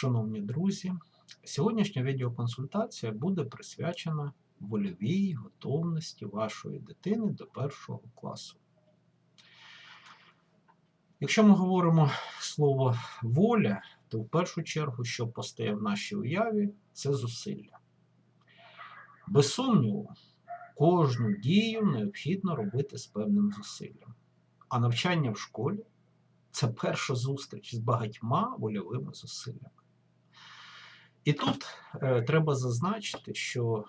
Шановні друзі, сьогоднішня відеоконсультація буде присвячена вольовій готовності вашої дитини до першого класу. Якщо ми говоримо слово воля, то в першу чергу, що постає в нашій уяві, це зусилля. Без сумніву, кожну дію необхідно робити з певним зусиллям. А навчання в школі це перша зустріч з багатьма вольовими зусиллями. І тут е, треба зазначити, що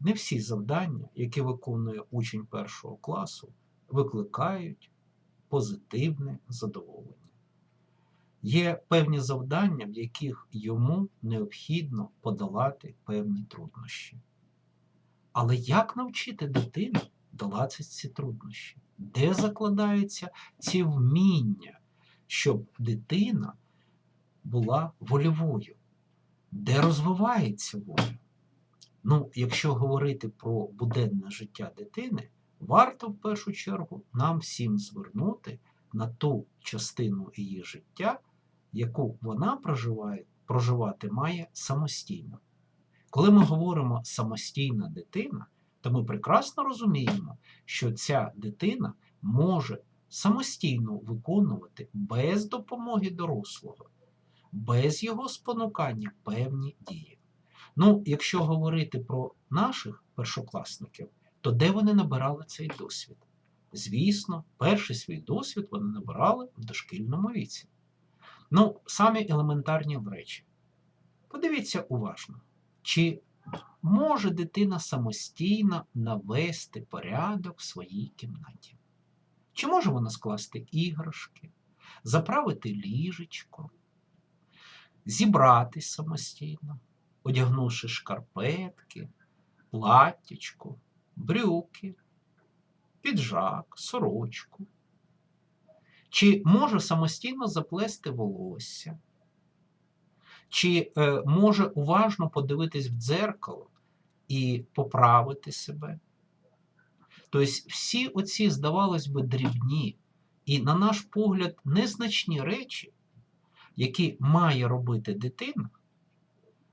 не всі завдання, які виконує учень першого класу, викликають позитивне задоволення. Є певні завдання, в яких йому необхідно подолати певні труднощі. Але як навчити дитину долати ці труднощі? Де закладаються ці вміння, щоб дитина була вольовою? Де розвивається воля? Ну, якщо говорити про буденне життя дитини, варто в першу чергу нам всім звернути на ту частину її життя, яку вона проживає, проживати має самостійно. Коли ми говоримо самостійна дитина, то ми прекрасно розуміємо, що ця дитина може самостійно виконувати без допомоги дорослого, без його спонукання певні дії. Ну, якщо говорити про наших першокласників, то де вони набирали цей досвід? Звісно, перший свій досвід вони набирали в дошкільному віці. Ну, самі елементарні речі. Подивіться уважно, чи може дитина самостійно навести порядок в своїй кімнаті? Чи може вона скласти іграшки, заправити ліжечко, зібратись самостійно, одягнувши шкарпетки, платтячко, брюки, піджак, сорочку? Чи може самостійно заплести волосся? Чи е, може уважно подивитись в дзеркало і поправити себе? Тобто всі оці, здавалось би, дрібні і, на наш погляд, незначні речі, які має робити дитина,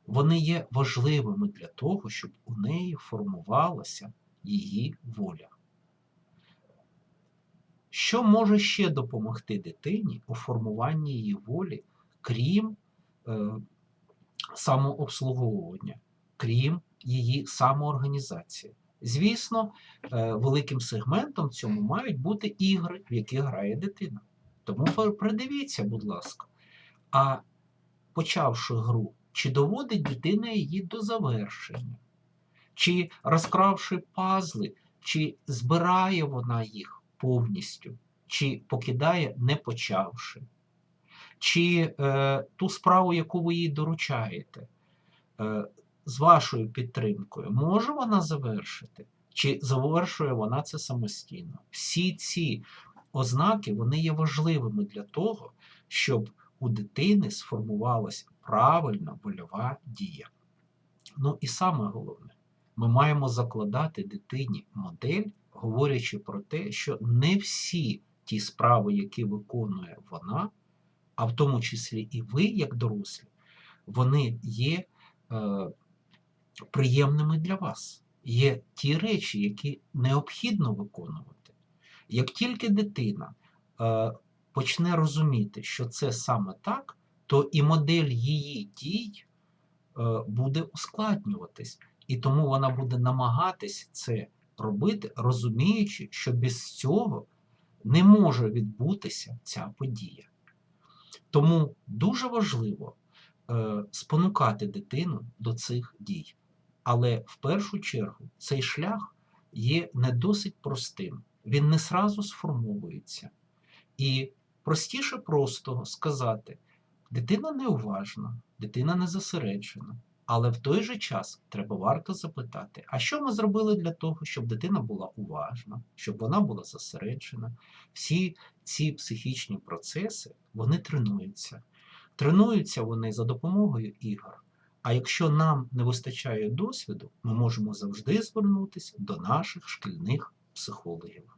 вони є важливими для того, щоб у неї формувалася її воля. Що може ще допомогти дитині у формуванні її волі, крім е, самообслуговування, крім її самоорганізації? Звісно, е, великим сегментом цьому мають бути ігри, в які грає дитина. Тому придивіться, будь ласка, а почавши гру, чи доводить дитина її до завершення, чи розкравши пазли, чи збирає вона їх повністю, чи покидає, не почавши, чи е, ту справу, яку ви їй доручаєте, е, з вашою підтримкою, може вона завершити, чи завершує вона це самостійно? Всі ці ознаки вони є важливими для того, щоб у дитини сформувалася правильна вольова дія. Ну і саме головне, ми маємо закладати дитині модель, говорячи про те, що не всі ті справи, які виконує вона, а в тому числі і ви, як дорослі, вони є е, приємними для вас. Є ті речі, які необхідно виконувати. Як тільки дитина е, почне розуміти, що це саме так, то і модель її дій е, буде ускладнюватись. І тому вона буде намагатись це робити, розуміючи, що без цього не може відбутися ця подія. Тому дуже важливо е, спонукати дитину до цих дій. Але в першу чергу цей шлях є не досить простим, він не сразу сформовується. І простіше простого сказати: дитина неуважна, дитина не зосереджена. Але в той же час треба варто запитати, а що ми зробили для того, щоб дитина була уважна, щоб вона була зосереджена. Всі ці психічні процеси вони тренуються. Тренуються вони за допомогою ігор. А якщо нам не вистачає досвіду, ми можемо завжди звернутися до наших шкільних психологів.